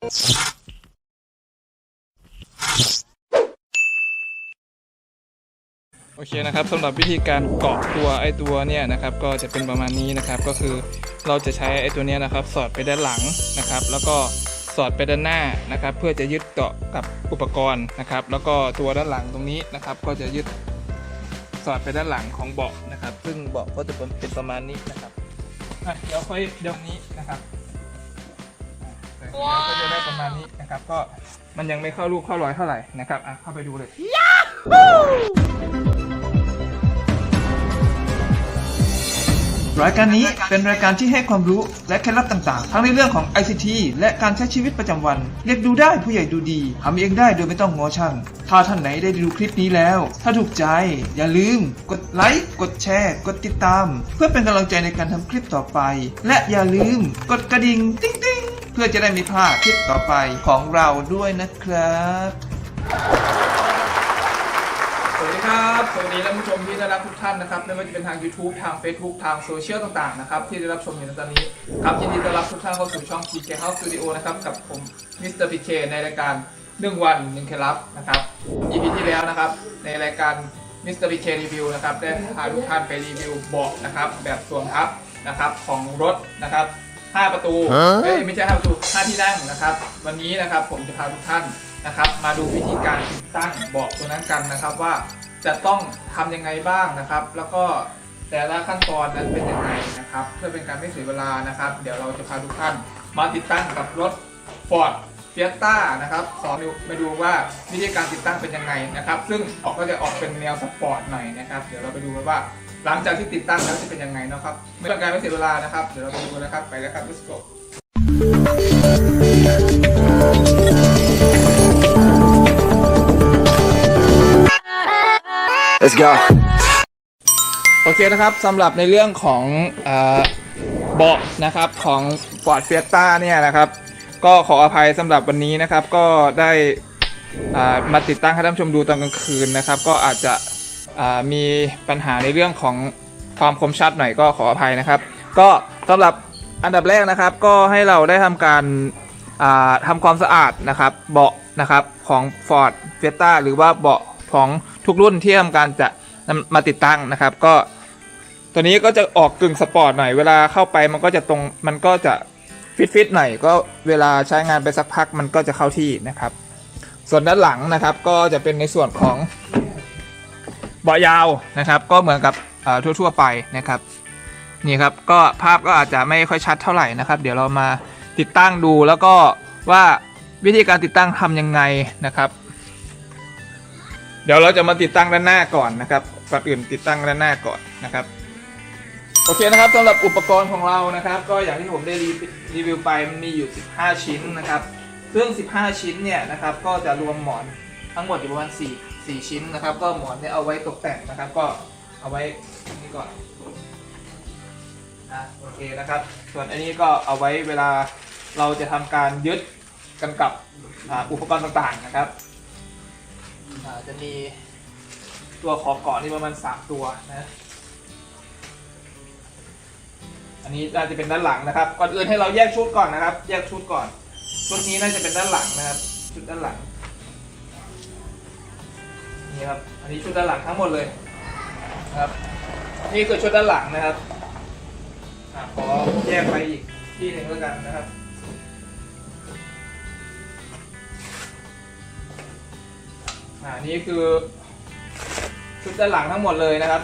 โอเคนะครับสำหรับวิธีการเกาะตัวไอตัวเนี่ยนะครับก็จะเป็นประมาณนี้นะครับ ก็คือเราจะใช้ไอตัวเนี้ยนะครับ สอดไปด้านหลังนะครับ แล้วก็สอดไปด้านหน้านะครับ เพื่อจะยึดเกาะกับอุปกรณ์นะครับ แล้วก็ตัวด้านหลังตรงนี้นะครับ ก็จะยึดสอดไปด้านหลังของเบาะนะครับ ซึ่งเบาะก็จะเป็นประมาณนี้นะครับอะเดี๋ยวค่อยเดี๋ยวนี้นะครับ ก็จะได้ประมาณนี้นะครับ ก็มันยังไม่เข้าลูกเข้ารอยเท่าไหร่นะครับอะเข้าไปดูเลยรายการนี้เป็นรายการที่ให้ความรู้และเคล็ดลับต่างๆ ทั้งในเรื่องของ ICT และการใช้ชีวิตประจำวัน เรียกดูได้ผู้ใหญ่ดูดีทำเองได้โดยไม่ต้องงอช่าง ถ้าท่านไหนได้ดูคลิปนี้แล้ว ถ้าถูกใจ อย่าลืม กดไลค์กดแชร์ กดติดตาม เพื่อเป็นกำลังใจในการทำคลิปต่อไป และอย่าลืม กดกระดิ่งติ๊ง พื่อจะได้ไม่พลาดคลิปต่อไปของเราด้วยนะครับสวัสดีครับสวัสดีท่านผู้ชมที่ได้รับทุกท่านนะครับไม่ว่าจะเป็นทาง YouTube ทาง Facebook ทางโซเชียลต่างๆนะครับที่ได้รับชมอยู่ในตอนนี้ครับยินดีต้อนรับทุกท่านเข้าสู่ช่อง PK House Studio นะครับกับผมมิสเตอร์ PK ในรายการ 1 วัน1เคล็ดลับนะครับ EP ที่แล้วนะครับในรายการมิสเตอร์ PK Review นะครับได้พาทุกท่านไปรีวิวเบาะนะครับแบบส่วนทับนะครับของรถนะครับ 5 ประตูเอ้ยไม่ใช่5ประตู5ที่นั่งนะครับ วันนี้นะครับผมจะพาทุกท่านนะครับ มาดูวิธีการติดตั้งเบาะตัวนั้นกันนะครับว่าจะต้องทำยังไงบ้างนะครับ แล้วก็แต่ละขั้นตอนนั้นเป็นยังไงนะครับ เพื่อเป็นการไม่เสียเวลานะครับ เดี๋ยวเราจะพาทุกท่านมาติดตั้งกับรถ Ford Fiesta นะครับสอนดูมาดูว่าวิธีการติดตั้งเป็นยังไงนะครับ ซึ่งออกก็จะออกเป็นแนวสปอร์ตหน่อยนะครับ เดี๋ยวเราไปดูกันว่า หลังจากที่ติดตั้งแล้วจะเป็นยังไงนะครับ ไม่ต้องการไม่เสียเวลานะครับ เดี๋ยวเราไปดูกันนะครับ ไปแล้วครับ let's go Let's go. โอเคนะครับสำหรับในเรื่องของเอ่อเบาะนะครับของ Ford Fiesta เนี่ยนะครับ ก็ขออภัยสำหรับวันนี้นะครับ ก็ได้อ่ามาติดตั้งให้ท่านผู้ชมดูตอนกลางคืนนะครับ ก็อาจจะอ่า มีปัญหาในเรื่องของความคมชัดหน่อยก็ขออภัยนะครับ ก็สำหรับอันดับแรกนะครับก็ให้เราได้ทำการาทำความสะอาดนะครับเบาะนะครับของ Ford Fiesta หรือว่าเบาะของทุกรุ่นที่ทำการจะมาติดตั้งนะครับก็ตัวนี้ก็จะออกกึ่งสปอร์ตหน่อยเวลาเข้าไปมันก็จะตรงมันก็จะฟิตฟิตหน่อยก็เวลาใช้งานไปสักพักมันก็จะเข้าที่นะครับ ส่วนด้านหลังนะครับก็จะเป็นในส่วนของ เบาะยาวนะครับก็เหมือนกับทั่วๆไปนะครับนี่ครับก็ภาพก็อาจจะไม่ค่อยชัดเท่าไหร่นะครับ เดี๋ยวเรามาติดตั้งดูแล้วก็ว่าวิธีการติดตั้งทำยังไงนะครับ เดี๋ยวเราจะมาติดตั้งด้านหน้าก่อนนะครับก่อนอื่นติดตั้งด้านหน้าก่อนนะครับโอเคนะครับสำหรับอุปกรณ์ของเรานะครับ ก็อย่างที่ผมได้รีวิวไปมันมีอยู่ 15 ชิ้นนะครับซึ่ง15 ชิ้นเนี่ยนะครับ ก็จะรวมหมอนทั้งหมดอยู่ประมาณ4 4ชิ้นนะครับ ก็หมอนเนี่ยเอาไว้ตกแต่งนะครับ ก็เอาไว้นี่ก่อนนะโอเคนะครับ ส่วนอันนี้ก็เอาไว้เวลาเราจะทำการยึดกันกับอุปกรณ์ต่างๆนะครับจะมีตัวขอเกาะนี่ประมาณสามตัวนะอันนี้น่าจะเป็นด้านหลังนะครับก่อนอื่นให้เราแยกชุดก่อนนะครับ แยกชุดก่อนชุดนี้น่าจะเป็นด้านหลังนะครับ ชุดด้านหลัง นี่ครับ อันนี้ชุดด้านหลังทั้งหมดเลยนะครับ นี่คือชุดด้านหลังนะครับอขอแยกไปอีกที่หนึ่งแล้วกันนะครับ อ่า นี่คือ ชุดด้านหลังทั้งหมดเลยนะครับ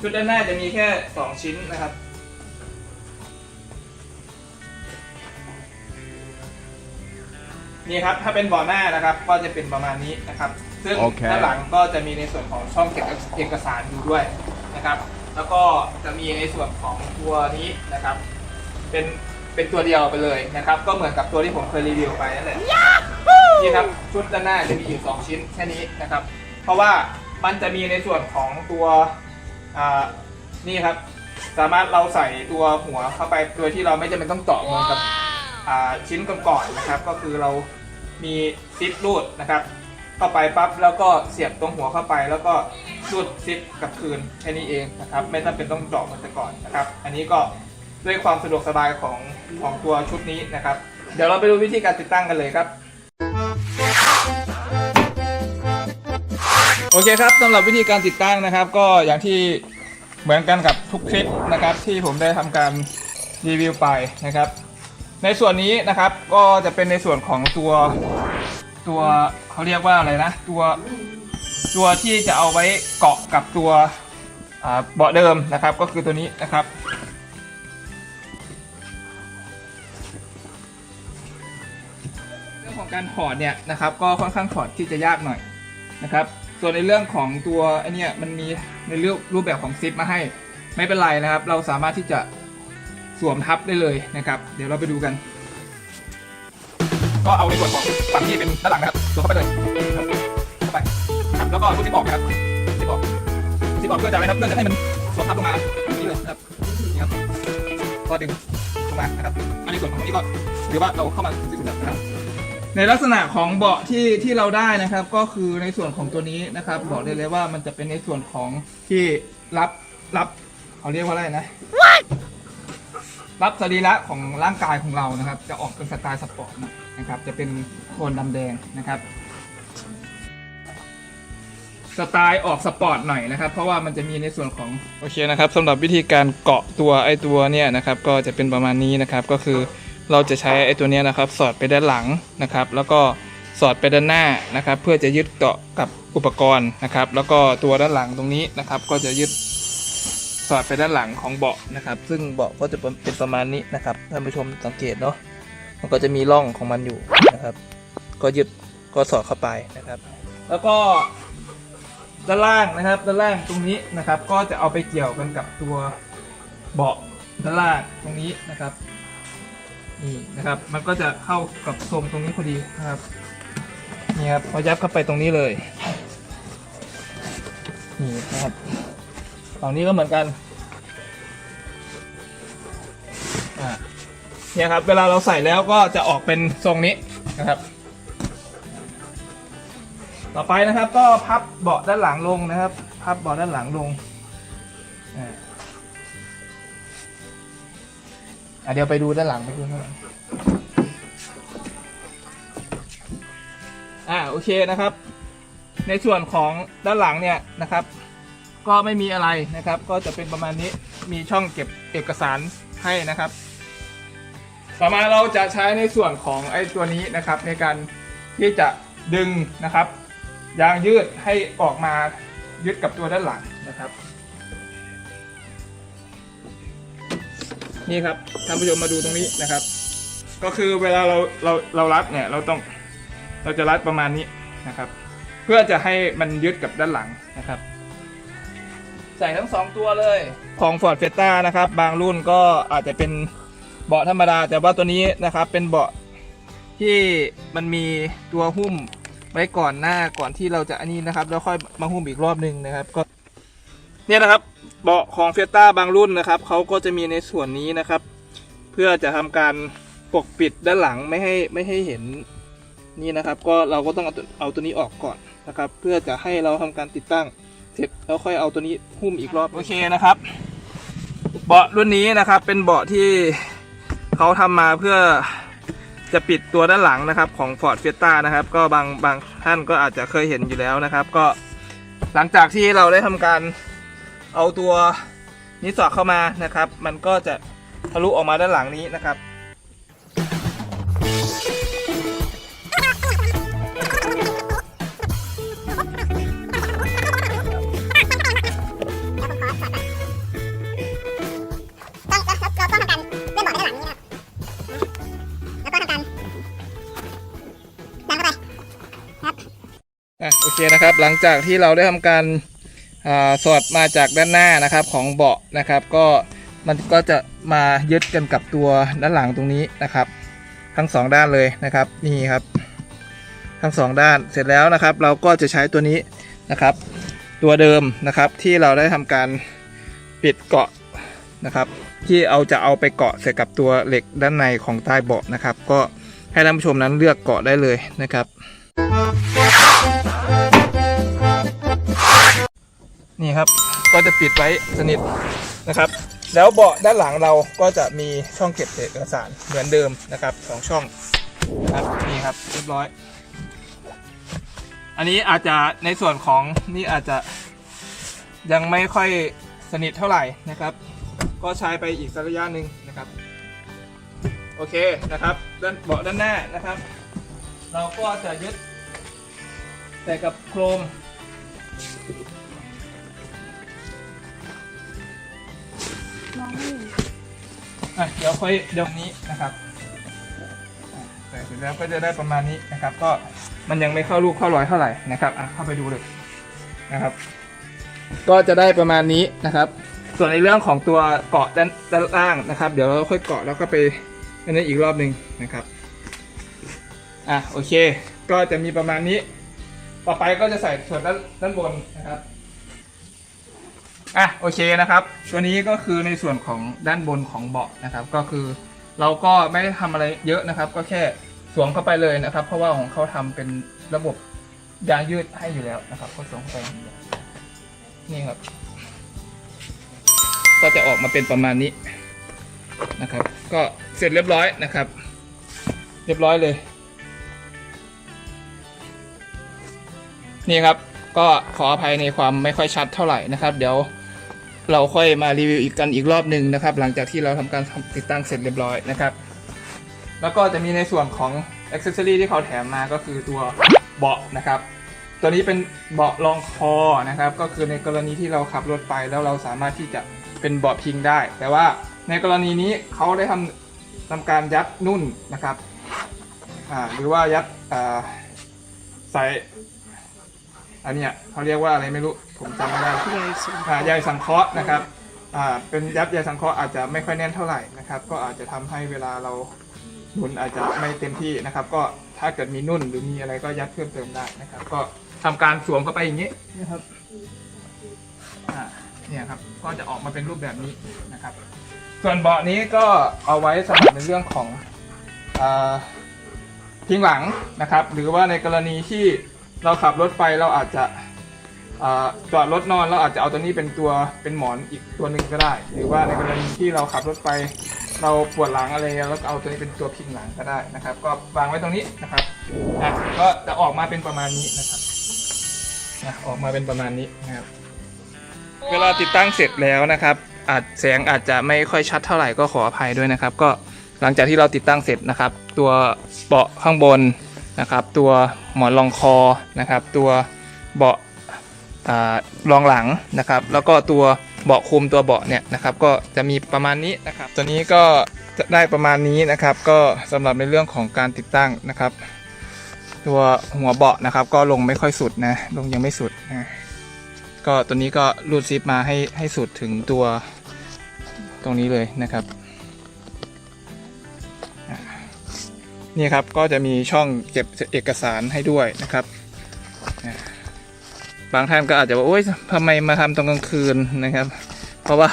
ชุดด้านหน้าจะมีแค่ 2 ชิ้นนะครับ นี่ครับถ้าเป็นเบาะหน้านะครับก็จะเป็นประมาณนี้นะครับ ซึ่งโอเค ด้านหลังก็จะมีในส่วนของช่องเก็บเอกสารอยู่ด้วยนะครับ แล้วก็จะมีในส่วนของตัวนี้นะครับ เป็นเป็นตัวเดียวไปเลยนะครับ ก็เหมือนกับตัวที่ผมเคยรีวิวไปนั่นแหละ นี่ครับชุดด้านหน้าจะมีอยู่2ชิ้นแค่นี้นะครับ เพราะว่ามันจะมีในส่วนของตัวอ่านี่ครับ สามารถเราใส่ตัวหัวเข้าไปโดยที่เราไม่จำเป็นต้องเจาะเหมือนกับอ่า ชิ้นก่อนๆนะครับ ก็คือเรามีซิปรูดนะครับเข้าไปปั๊บแล้วก็เสียบตรงหัวเข้าไป แล้วก็รูดซิปกับคืนแค่นี้เองนะครับ ไม่จำเป็นต้องเจาะเหมือนแต่ก่อนนะครับ อันนี้ก็ด้วยความสะดวกสบายของของตัวชุดนี้นะครับ เดี๋ยวเราไปดูวิธีการติดตั้งกันเลยครับโอเคครับสำหรับวิธีการติดตั้งนะครับ ก็อย่างที่เหมือนกันกับทุกคลิปนะครับ ที่ผมได้ทำการรีวิวไปนะครับ ในส่วนนี้นะครับก็จะเป็นในส่วนของตัวตัวเขาเรียกว่าอะไรนะ ตัวตัวที่จะเอาไว้เกาะกับตัวเบาะเดิมนะครับ ก็คือตัวนี้นะครับเรื่องของการถอดเนี่ยนะครับ ก็ค่อนข้างถอดที่จะยากหน่อยนะครับ ส่วนในเรื่องของตัวไอเนี่ยมันมีในรูปรูปแบบของซิปมาให้ไม่เป็นไรนะครับ เราสามารถที่จะ สวมทับได้เลยนะครับ เดี๋ยวเราไปดูกัน ก็เอาในส่วนของฝั่งที่เป็นด้านหลังนะครับสวมเข้าไปเลยครับเข้าไปครับแล้วก็รูดซิปออกนะครับซิปออกซิปออกเพื่อจะอะไรครับเพื่อจะให้มันสวมทับลงมาอย่างนี้เลยนะครับนี่ครับก็ดึงลงมานะครับอันในส่วนของนี้ก็หรือว่าเราเข้ามาที่สุดแล้วนะครับในลักษณะของเบาะที่ที่เราได้นะครับ ก็คือในส่วนของตัวนี้นะครับ บอกได้เลยว่ามันจะเป็นในส่วนของที่รับรับเขาเรียกว่าอะไรนะ รับสรีระของร่างกายของเรานะครับ จะออกเป็นสไตล์สปอร์ตนะครับ จะเป็นโทนดำแดงนะครับ สไตล์ออกสปอร์ตหน่อยนะครับ เพราะว่ามันจะมีในส่วนของโอเคนะครับสำหรับวิธีการเกาะตัวไอตัวเนี่ยนะครับ ก็จะเป็นประมาณนี้นะครับก็คือเราจะใช้ไอตัวเนี้ยนะครับ สอดไปด้านหลังนะครับ แล้วก็สอดไปด้านหน้านะครับ เพื่อจะยึดเกาะกับอุปกรณ์นะครับ แล้วก็ตัวด้านหลังตรงนี้นะครับ ก็จะยึด อดไปด้านหลังของเบาะนะครับ ซึ่งเบาะก็จะเป็นประมาณนี้นะครับท่านผู้ชมสังเกตเนาะมันก็จะมีร่องของมันอยู่นะครับ ก็ยึดก็สอดเข้าไปนะครับ แล้วก็ด้านล่างนะครับ ด้านล่างตรงนี้นะครับ ก็จะเอาไปเกี่ยวกันกับตัวเบาะด้านล่างตรงนี้นะครับนี่นะครับ มันก็จะเข้ากับทรงตรงนี้พอดีนะครับนี่ครับพอยัดเข้าไปตรงนี้เลยนี่นะครับ ฝั่งนี้ก็เหมือนกันเนี่ยครับ เวลาเราใส่แล้วก็จะออกเป็นทรงนี้นะครับ ต่อไปนะครับก็พับเบาะด้านหลังลงนะครับ พับเบาะด้านหลังลงอะเดี๋ยวไปดูด้านหลังไปดูด้านหลังอ่าโอเคนะครับ ในส่วนของด้านหลังเนี่ยนะครับ ก็ไม่มีอะไรนะครับ ก็จะเป็นประมาณนี้มีช่องเก็บเอกสารให้นะครับ ต่อมาเราจะใช้ในส่วนของไอ้ตัวนี้นะครับ ในการที่จะดึงนะครับ ยางยืดให้ออกมายึดกับตัวด้านหลังนะครับ นี่ครับท่านผู้ชมมาดูตรงนี้นะครับ ก็คือเวลาเราเราเรารัดเนี่ยเราต้องเราจะรัดประมาณนี้นะครับ เพื่อจะให้มันยึดกับด้านหลังนะครับ ส่ทั้งสองตัวเลย ของ Ford f i e s t a นะครับ บางรุ่นก็อาจจะเป็นเบาะธรรมดา แต่ว่าตัวนี้นะครับเป็นเบาะที่มันมีตัวหุ้มไว้ก่อนหน้าก่อนที่เราจะอันนี้นะครับ แล้วค่อยมาหุ้มอีกรอบหนึ่งนะครับก็เนี่ยนะครับ เบาะของเฟียต้าบางรุ่นนะครับเขาก็จะมีในส่วนนี้นะครับ เพื่อจะทำการปกปิดด้านหลังไม่ให้ไม่ให้เห็นนี่นะครับ ก็เราก็ต้องเอาตัวเอาตัวนี้ออกก่อนนะครับ เพื่อจะให้เราทำการติดตั้ง เสร็จแล้วค่อยเอาตัวนี้หุ้มอีกรอบโอเคนะครับ เบาะรุ่นนี้นะครับ เป็นเบาะที่เขาทำมาเพื่อจะปิดตัวด้านหลังนะครับ ของ Ford Fiesta นะครับ ก็บางบางท่านก็อาจจะเคยเห็นอยู่แล้วนะครับ ก็หลังจากที่เราได้ทำการเอาตัวนี้สอดเข้ามานะครับ มันก็จะทะลุออกมาด้านหลังนี้นะครับ นะครับ หลังจากที่เราได้ทำการสอดมาจากด้านหน้านะครับของเบาะนะครับ ก็มันก็จะมายึดกันกับตัวด้านหลังตรงนี้นะครับ ทั้งสองด้านเลยนะครับนี่ครับ ทั้งสองด้านเสร็จแล้วนะครับ เราก็จะใช้ตัวนี้นะครับ ตัวเดิมนะครับที่เราได้ทำการปิดเกาะนะครับ ที่เอาจะเอาไปเกาะใส่กับตัวเหล็กด้านในของใต้เบาะนะครับ ก็ให้ท่านผู้ชมนั้นเลือกเกาะได้เลยนะครับ นี่ครับ ก็จะปิดไว้สนิทนะครับ แล้วเบาะด้านหลังเราก็จะมีช่องเก็บเอกสารเหมือนเดิมนะครับสองช่องครับนี่ครับเรียบร้อย อันนี้อาจจะในส่วนของนี่อาจจะยังไม่ค่อยสนิทเท่าไหร่นะครับ ก็ใช้ไปอีกสักระยะหนึ่งนะครับ โอเคนะครับด้านเบาะด้านหน้านะครับ เราก็จะยึดแต่กับโครม องไม่เห็นอะเดี๋ยวค่อยเดี๋ยวนี้นะครับใส่เสร็จแล้วก็จะได้ประมาณนี้นะครับ ก็มันยังไม่เข้าลูกเข้ารอยเท่าไหร่นะครับอะเข้าไปดูเลยนะครับ ก็จะได้ประมาณนี้นะครับ ส่วนในเรื่องของตัวเกาะด้านด้านล่างนะครับ เดี๋ยวเราค่อยเกาะแล้วก็ไปอันนี้อีกรอบหนึ่งนะครับอะโอเค ก็จะมีประมาณนี้ ต่อไปก็จะใส่ส่วนด้านด้านบนนะครับ อะโอเคนะครับ ตัวนี้ก็คือในส่วนของด้านบนของเบาะนะครับ ก็คือเราก็ไม่ได้ทำอะไรเยอะนะครับ ก็แค่สวมเข้าไปเลยนะครับ เพราะว่าของเขาทำเป็นระบบยางยืดให้อยู่แล้วนะครับก็สวมเข้าไปนี่ครับ ก็จะออกมาเป็นประมาณนี้นะครับ ก็เสร็จเรียบร้อยนะครับ เรียบร้อยเลย นี่ครับก็ขออภัยในความไม่ค่อยชัดเท่าไหร่นะครับ เดี๋ยว เราค่อยมารีวิวอีกกันอีกรอบหนึ่งนะครับ หลังจากที่เราทำการติดตั้งเสร็จเรียบร้อยนะครับ แล้วก็จะมีในส่วนของอ c เซ s ซอรีที่เขาแถมมาก็คือตัวเบาะนะครับ ตัวนี้เป็นเบาะรองคอนะครับ ก็คือในกรณีที่เราขับรถไปแล้วเราสามารถที่จะเป็นเบาะพิงได้ แต่ว่าในกรณีนี้เขาได้ทำทำการยัดนุ่นนะครับหรือว่ายัดใส่อันนี้เขาเรียกว่าอะไรไม่รู้ ผมจำไม่ได้ใหญ่สุดอ่าใยสังเคราะห์นะครับอ่าเป็นยัดใยสังเคราะห์อาจจะไม่ค่อยแน่นเท่าไหร่นะครับ ก็อาจจะทำให้เวลาเราหมุนอาจจะไม่เต็มที่นะครับ ก็ถ้าเกิดมีนุ่นหรือมีอะไรก็ยัดเพิ่มเติมได้นะครับ ก็ทำการสวมเข้าไปอย่างนี้นะครับอ่าเนี่ยครับก็จะออกมาเป็นรูปแบบนี้นะครับ ส่วนเบาะนี้ก็เอาไว้สำหรับในเรื่องของอ่าพิงหลังนะครับหรือว่าในกรณีที่เราขับรถไปเราอาจจะอ่า จอดรถนอนเราอาจจะเอาตัวนี้เป็นตัวเป็นหมอนอีกตัวหนึ่งก็ได้ หรือว่าในกรณีที่เราขับรถไปเราปวดหลังอะไรแล้วก็เอาตัวนี้เป็นตัวพิงหลังก็ได้นะครับ ก็วางไว้ตรงนี้นะครับก็จะออกมาเป็นประมาณนี้นะครับออกมาเป็นประมาณนี้นะครับเวลาติดตั้งเสร็จแล้วนะครับ อาจแสงอาจจะไม่ค่อยชัดเท่าไหร่ก็ขออภัยด้วยนะครับ ก็หลังจากที่เราติดตั้งเสร็จนะครับ ตัวเบาะข้างบนนะครับ ตัวหมอนรองคอนะครับ ตัวเบาะอ่า รองหลังนะครับ แล้วก็ตัวเบาะคุมตัวเบาะเนี่ยนะครับก็จะมีประมาณนี้นะครับ ตัวนี้ก็จะได้ประมาณนี้นะครับ ก็สำหรับในเรื่องของการติดตั้งนะครับ ตัวหัวเบาะนะครับ ก็ลงไม่ค่อยสุดนะลงยังไม่สุดนะก็ตัวนี้ก็รูดซิปมาให้ให้สุดถึงตัวตรงนี้เลยนะครับนี่ครับก็จะมีช่องเก็บเอกสารให้ด้วยนะครับ บางท่านก็อาจจะบอกโอ๊ยทำไมมาทำตอนกลางคืนนะครับ เพราะว่า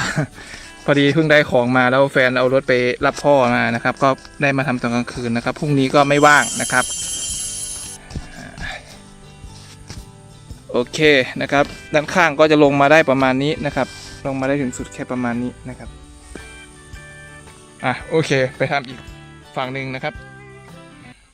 พอดีเพิ่งได้ของมาแล้วแฟนเอารถไปรับพ่อมานะครับ ก็ได้มาทำตอนกลางคืนนะครับพรุ่งนี้ก็ไม่ว่างนะครับ โอเคนะครับ ด้านข้างก็จะลงมาได้ประมาณนี้นะครับ ลงมาได้ถึงสุดแค่ประมาณนี้นะครับอะโอเค ไปทำอีกฝั่งหนึ่งนะครับ